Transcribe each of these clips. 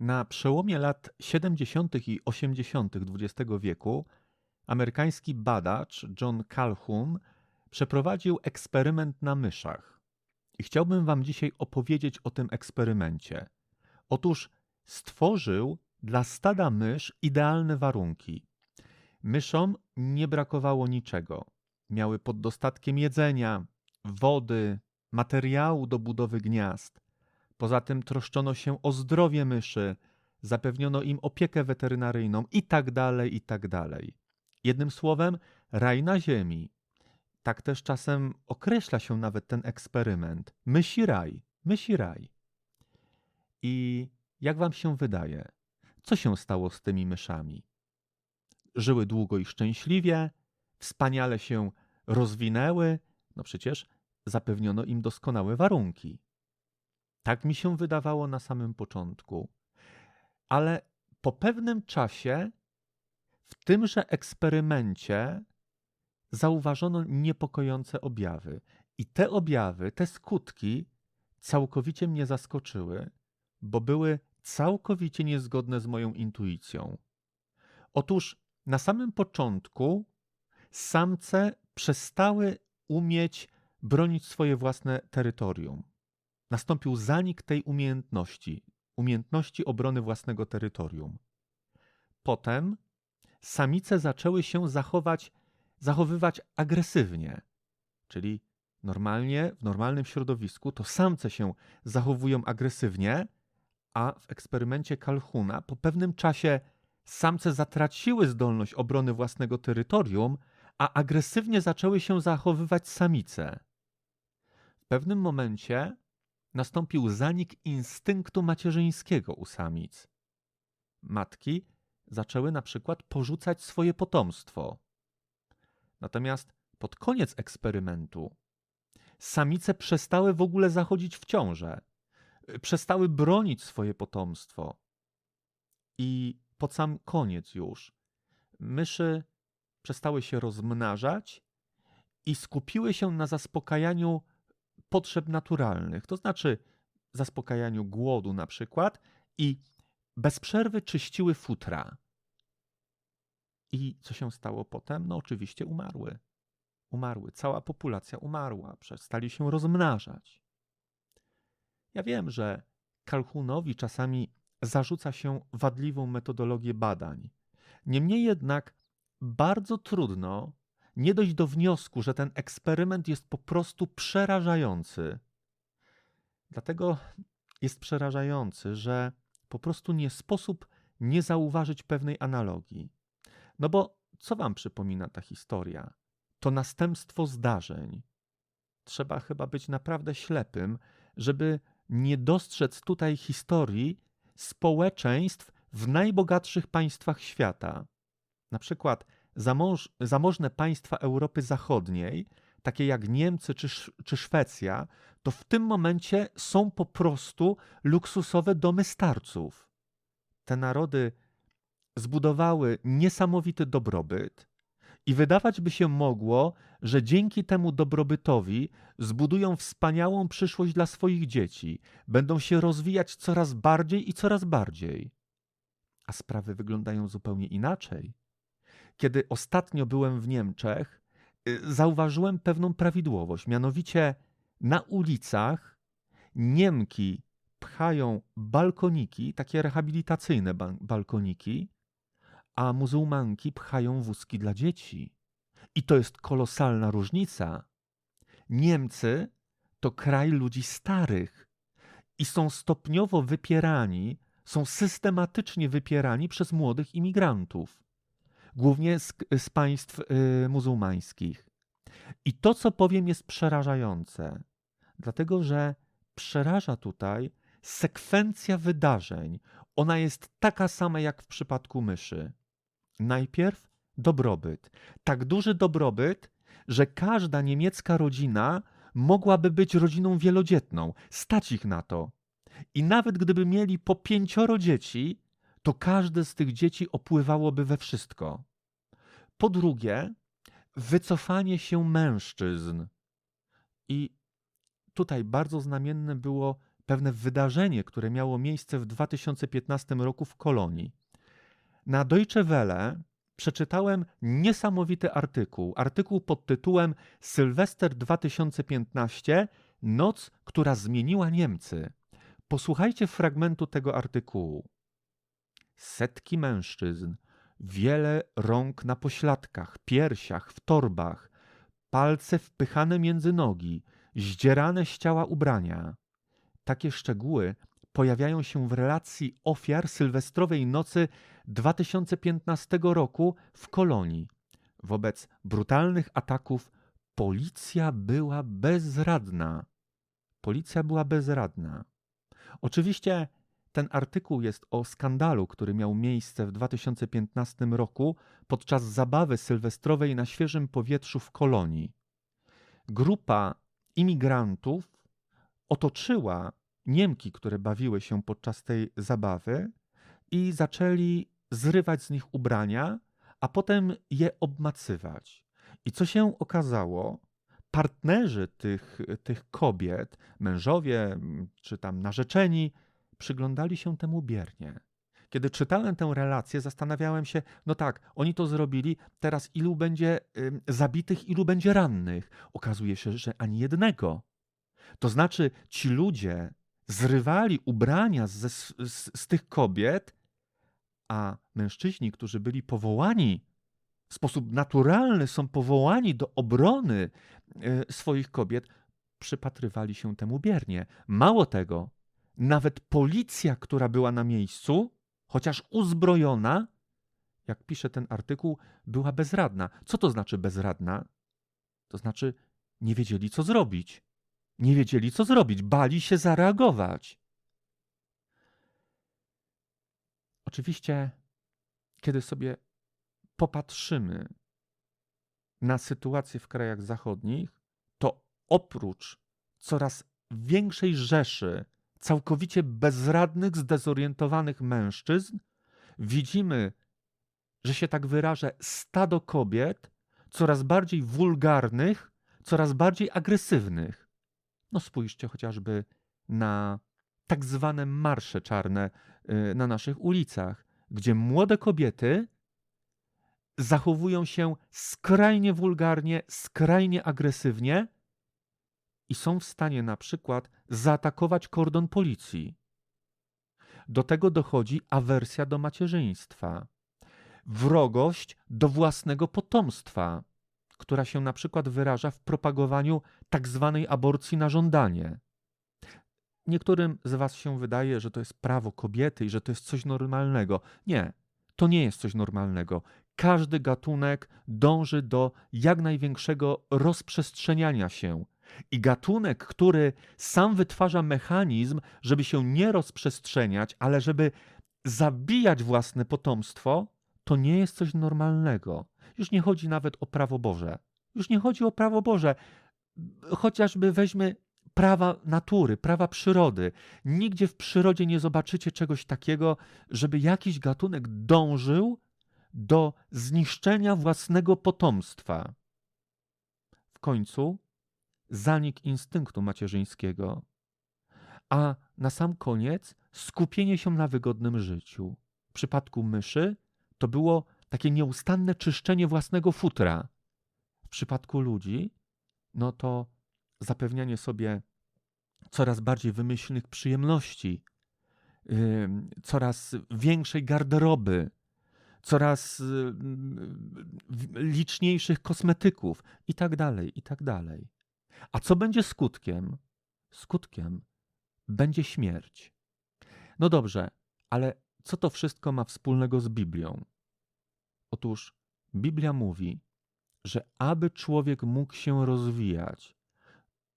Na przełomie lat 70. i 80. XX wieku amerykański badacz John Calhoun przeprowadził eksperyment na myszach. I chciałbym Wam dzisiaj opowiedzieć o tym eksperymencie. Otóż stworzył dla stada mysz idealne warunki. Myszom nie brakowało niczego. Miały pod dostatkiem jedzenia, wody, materiału do budowy gniazd. Poza tym troszczono się o zdrowie myszy, zapewniono im opiekę weterynaryjną i tak dalej, i tak dalej. Jednym słowem, raj na ziemi. Tak też czasem określa się nawet ten eksperyment. Mysi raj, mysi raj. I jak wam się wydaje, co się stało z tymi myszami? Żyły długo i szczęśliwie, wspaniale się rozwinęły, no przecież zapewniono im doskonałe warunki. Tak mi się wydawało na samym początku. Ale po pewnym czasie w tymże eksperymencie zauważono niepokojące objawy. I te objawy, te skutki całkowicie mnie zaskoczyły, bo były całkowicie niezgodne z moją intuicją. Otóż na samym początku samce przestały umieć bronić swoje własne terytorium. Nastąpił zanik tej umiejętności, umiejętności obrony własnego terytorium. Potem samice zaczęły się zachować, zachowywać agresywnie, czyli normalnie, w normalnym środowisku to samce się zachowują agresywnie, a w eksperymencie Kalhuna po pewnym czasie samce zatraciły zdolność obrony własnego terytorium, a agresywnie zaczęły się zachowywać samice. W pewnym momencie nastąpił zanik instynktu macierzyńskiego u samic. Matki zaczęły na przykład porzucać swoje potomstwo. Natomiast pod koniec eksperymentu samice przestały w ogóle zachodzić w ciążę, przestały bronić swoje potomstwo. I pod sam koniec już myszy przestały się rozmnażać i skupiły się na zaspokajaniu potrzeb naturalnych, to znaczy zaspokajaniu głodu na przykład i bez przerwy czyściły futra. I co się stało potem? No oczywiście umarły. Umarły. Cała populacja umarła. Przestali się rozmnażać. Ja wiem, że Kalhunowi czasami zarzuca się wadliwą metodologię badań. Niemniej jednak bardzo trudno nie dojść do wniosku, że ten eksperyment jest po prostu przerażający. Dlatego jest przerażający, że po prostu nie sposób nie zauważyć pewnej analogii. No bo co wam przypomina ta historia? To następstwo zdarzeń. Trzeba chyba być naprawdę ślepym, żeby nie dostrzec tutaj historii społeczeństw w najbogatszych państwach świata. Na przykład zamoż, zamożne państwa Europy Zachodniej, takie jak Niemcy czy, czy Szwecja, to w tym momencie są po prostu luksusowe domy starców. Te narody zbudowały niesamowity dobrobyt, i wydawać by się mogło, że dzięki temu dobrobytowi zbudują wspaniałą przyszłość dla swoich dzieci, będą się rozwijać coraz bardziej i coraz bardziej. A sprawy wyglądają zupełnie inaczej. Kiedy ostatnio byłem w Niemczech, y, zauważyłem pewną prawidłowość, mianowicie na ulicach Niemki pchają balkoniki, takie rehabilitacyjne balkoniki, a muzułmanki pchają wózki dla dzieci. I to jest kolosalna różnica. Niemcy to kraj ludzi starych i są stopniowo wypierani, są systematycznie wypierani przez młodych imigrantów, głównie z, z państw y, muzułmańskich. I to, co powiem, jest przerażające, dlatego że przeraża tutaj sekwencja wydarzeń. Ona jest taka sama jak w przypadku myszy. Najpierw dobrobyt. Tak duży dobrobyt, że każda niemiecka rodzina mogłaby być rodziną wielodzietną, stać ich na to. I nawet gdyby mieli po pięcioro dzieci, to każde z tych dzieci opływałoby we wszystko. Po drugie, wycofanie się mężczyzn. I tutaj bardzo znamienne było pewne wydarzenie, które miało miejsce w 2015 roku w Kolonii. Na Deutsche Welle przeczytałem niesamowity artykuł. Artykuł pod tytułem Sylwester 2015 Noc, która zmieniła Niemcy. Posłuchajcie fragmentu tego artykułu. Setki mężczyzn, wiele rąk na pośladkach, piersiach, w torbach, palce wpychane między nogi, zdzierane z ciała ubrania. Takie szczegóły pojawiają się w relacji ofiar sylwestrowej nocy 2015 roku w kolonii. Wobec brutalnych ataków policja była bezradna. Policja była bezradna. Oczywiście ten artykuł jest o skandalu, który miał miejsce w 2015 roku podczas zabawy sylwestrowej na świeżym powietrzu w kolonii. Grupa imigrantów otoczyła Niemki, które bawiły się podczas tej zabawy i zaczęli zrywać z nich ubrania, a potem je obmacywać. I co się okazało? Partnerzy tych, tych kobiet, mężowie czy tam narzeczeni, przyglądali się temu biernie. Kiedy czytałem tę relację, zastanawiałem się, no tak, oni to zrobili, teraz ilu będzie y, zabitych, ilu będzie rannych. Okazuje się, że ani jednego. To znaczy, ci ludzie zrywali ubrania z, z, z tych kobiet, a mężczyźni, którzy byli powołani w sposób naturalny, są powołani do obrony y, swoich kobiet, przypatrywali się temu biernie. Mało tego, nawet policja, która była na miejscu, chociaż uzbrojona, jak pisze ten artykuł, była bezradna. Co to znaczy bezradna? To znaczy nie wiedzieli, co zrobić. Nie wiedzieli, co zrobić, bali się zareagować. Oczywiście, kiedy sobie popatrzymy na sytuację w krajach zachodnich, to oprócz coraz większej rzeszy całkowicie bezradnych, zdezorientowanych mężczyzn, widzimy, że się tak wyrażę, stado kobiet coraz bardziej wulgarnych, coraz bardziej agresywnych. No spójrzcie chociażby na tak zwane marsze czarne y, na naszych ulicach, gdzie młode kobiety zachowują się skrajnie wulgarnie, skrajnie agresywnie i są w stanie na przykład zaatakować kordon policji. Do tego dochodzi awersja do macierzyństwa, wrogość do własnego potomstwa, która się na przykład wyraża w propagowaniu tak zwanej aborcji na żądanie. Niektórym z Was się wydaje, że to jest prawo kobiety i że to jest coś normalnego. Nie, to nie jest coś normalnego. Każdy gatunek dąży do jak największego rozprzestrzeniania się. I gatunek, który sam wytwarza mechanizm, żeby się nie rozprzestrzeniać, ale żeby zabijać własne potomstwo, to nie jest coś normalnego. Już nie chodzi nawet o prawo Boże. Już nie chodzi o prawo Boże. Chociażby weźmy prawa natury, prawa przyrody. Nigdzie w przyrodzie nie zobaczycie czegoś takiego, żeby jakiś gatunek dążył do zniszczenia własnego potomstwa. W końcu zanik instynktu macierzyńskiego, a na sam koniec skupienie się na wygodnym życiu. W przypadku myszy to było takie nieustanne czyszczenie własnego futra. W przypadku ludzi, no to zapewnianie sobie coraz bardziej wymyślnych przyjemności, yy, coraz większej garderoby, coraz yy, liczniejszych kosmetyków i tak dalej, i tak dalej. A co będzie skutkiem? Skutkiem będzie śmierć. No dobrze, ale co to wszystko ma wspólnego z Biblią? Otóż Biblia mówi, że aby człowiek mógł się rozwijać,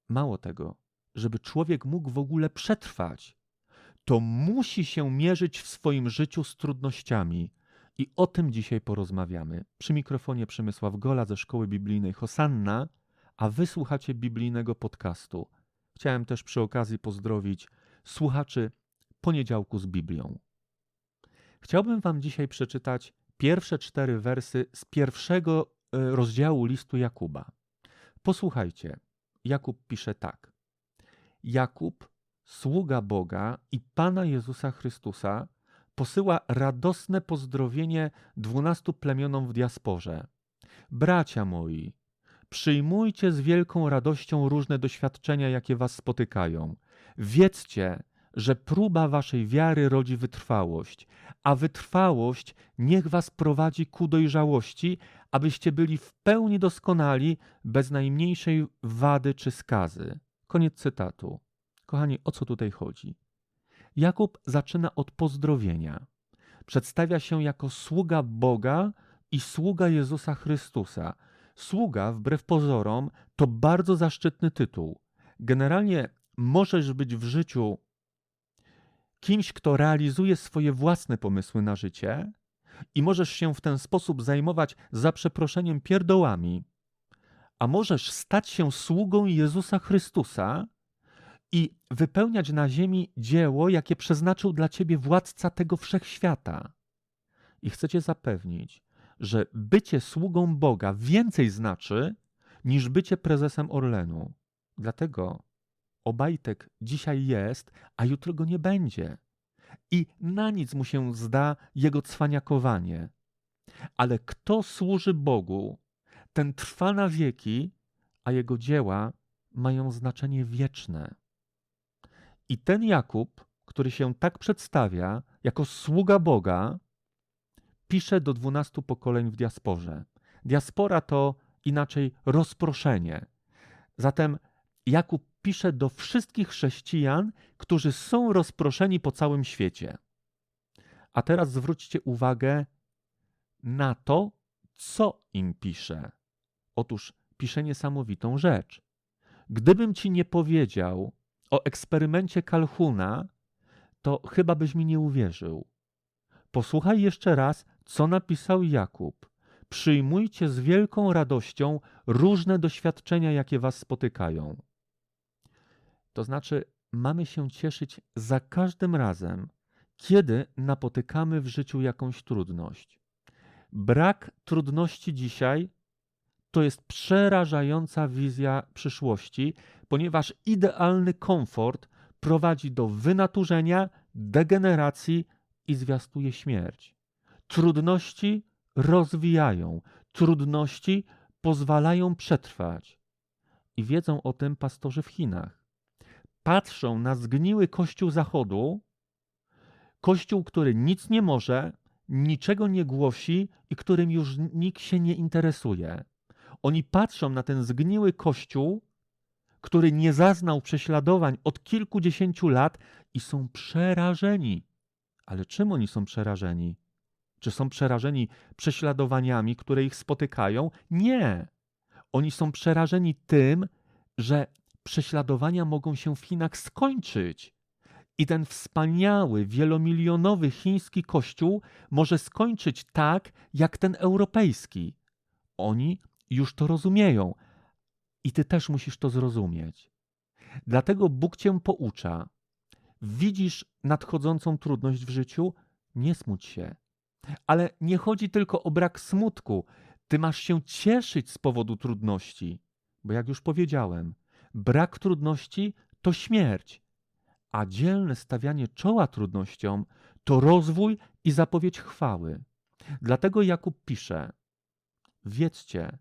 mało tego, żeby człowiek mógł w ogóle przetrwać, to musi się mierzyć w swoim życiu z trudnościami. I o tym dzisiaj porozmawiamy. Przy mikrofonie Przemysław Gola ze Szkoły Biblijnej Hosanna, a wysłuchacie biblijnego podcastu. Chciałem też przy okazji pozdrowić słuchaczy poniedziałku z Biblią. Chciałbym Wam dzisiaj przeczytać pierwsze cztery wersy z pierwszego e, rozdziału listu Jakuba. Posłuchajcie. Jakub pisze tak. Jakub, sługa Boga i Pana Jezusa Chrystusa, posyła radosne pozdrowienie dwunastu plemionom w diasporze. Bracia moi, przyjmujcie z wielką radością różne doświadczenia, jakie was spotykają. Wiedzcie, że próba waszej wiary rodzi wytrwałość, a wytrwałość niech was prowadzi ku dojrzałości, abyście byli w pełni doskonali, bez najmniejszej wady czy skazy. Koniec cytatu. Kochani, o co tutaj chodzi? Jakub zaczyna od pozdrowienia. Przedstawia się jako sługa Boga i sługa Jezusa Chrystusa. Sługa, wbrew pozorom, to bardzo zaszczytny tytuł. Generalnie możesz być w życiu kimś, kto realizuje swoje własne pomysły na życie i możesz się w ten sposób zajmować za przeproszeniem pierdołami, a możesz stać się sługą Jezusa Chrystusa i wypełniać na ziemi dzieło, jakie przeznaczył dla ciebie władca tego wszechświata. I chcę cię zapewnić, że bycie sługą Boga więcej znaczy niż bycie prezesem Orlenu. Dlatego Obajtek dzisiaj jest, a jutro go nie będzie. I na nic mu się zda jego cwaniakowanie. Ale kto służy Bogu, ten trwa na wieki, a jego dzieła mają znaczenie wieczne. I ten Jakub, który się tak przedstawia jako sługa Boga, pisze do dwunastu pokoleń w diasporze. Diaspora to inaczej rozproszenie. Zatem Jakub pisze do wszystkich chrześcijan, którzy są rozproszeni po całym świecie. A teraz zwróćcie uwagę na to, co im pisze. Otóż pisze niesamowitą rzecz. Gdybym ci nie powiedział o eksperymencie Kalhuna, to chyba byś mi nie uwierzył. Posłuchaj jeszcze raz, co napisał Jakub. Przyjmujcie z wielką radością różne doświadczenia, jakie was spotykają. To znaczy, mamy się cieszyć za każdym razem, kiedy napotykamy w życiu jakąś trudność. Brak trudności dzisiaj to jest przerażająca wizja przyszłości, ponieważ idealny komfort prowadzi do wynaturzenia, degeneracji i zwiastuje śmierć. Trudności rozwijają, trudności pozwalają przetrwać. I wiedzą o tym pastorzy w Chinach. Patrzą na zgniły kościół Zachodu, kościół, który nic nie może, niczego nie głosi i którym już nikt się nie interesuje. Oni patrzą na ten zgniły kościół, który nie zaznał prześladowań od kilkudziesięciu lat i są przerażeni. Ale czym oni są przerażeni? Czy są przerażeni prześladowaniami, które ich spotykają? Nie. Oni są przerażeni tym, że prześladowania mogą się w Chinach skończyć. I ten wspaniały, wielomilionowy chiński kościół może skończyć tak, jak ten europejski. Oni już to rozumieją. I ty też musisz to zrozumieć. Dlatego Bóg cię poucza. Widzisz nadchodzącą trudność w życiu? Nie smuć się. Ale nie chodzi tylko o brak smutku. Ty masz się cieszyć z powodu trudności. Bo jak już powiedziałem, brak trudności to śmierć, a dzielne stawianie czoła trudnościom to rozwój i zapowiedź chwały. Dlatego Jakub pisze: Wiedzcie,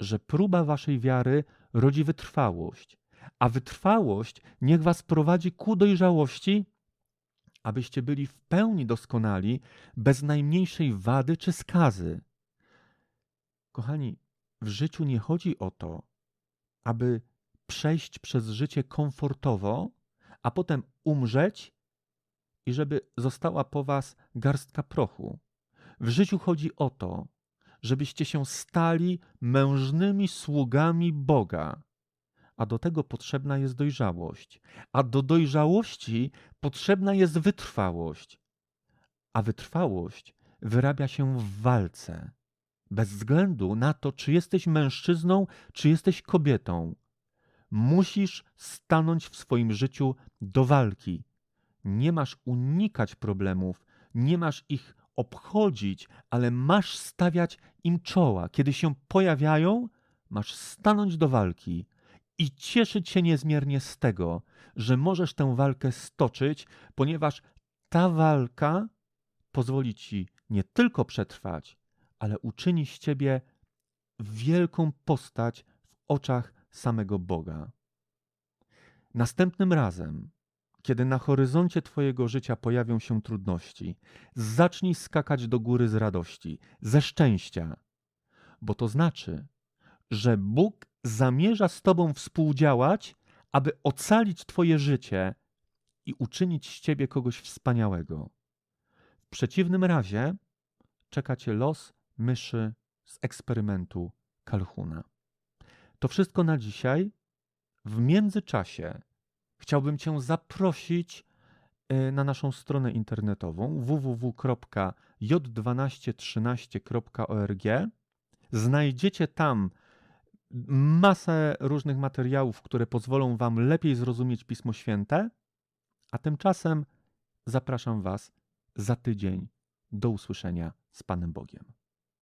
że próba waszej wiary rodzi wytrwałość, a wytrwałość niech was prowadzi ku dojrzałości, abyście byli w pełni doskonali, bez najmniejszej wady czy skazy. Kochani, w życiu nie chodzi o to, aby przejść przez życie komfortowo, a potem umrzeć i żeby została po was garstka prochu. W życiu chodzi o to, żebyście się stali mężnymi sługami Boga. A do tego potrzebna jest dojrzałość. A do dojrzałości potrzebna jest wytrwałość. A wytrwałość wyrabia się w walce. Bez względu na to, czy jesteś mężczyzną, czy jesteś kobietą, musisz stanąć w swoim życiu do walki. Nie masz unikać problemów, nie masz ich obchodzić, ale masz stawiać im czoła. Kiedy się pojawiają, masz stanąć do walki i cieszyć się niezmiernie z tego, że możesz tę walkę stoczyć, ponieważ ta walka pozwoli ci nie tylko przetrwać, ale uczyni z ciebie wielką postać w oczach samego Boga. Następnym razem, kiedy na horyzoncie Twojego życia pojawią się trudności, zacznij skakać do góry z radości, ze szczęścia, bo to znaczy, że Bóg zamierza z Tobą współdziałać, aby ocalić Twoje życie i uczynić z Ciebie kogoś wspaniałego. W przeciwnym razie czeka Cię los myszy z eksperymentu Kalhuna. To wszystko na dzisiaj. W międzyczasie chciałbym Cię zaprosić y, na naszą stronę internetową www.j1213.org. Znajdziecie tam masę różnych materiałów, które pozwolą Wam lepiej zrozumieć Pismo Święte, a tymczasem zapraszam Was za tydzień do usłyszenia z Panem Bogiem.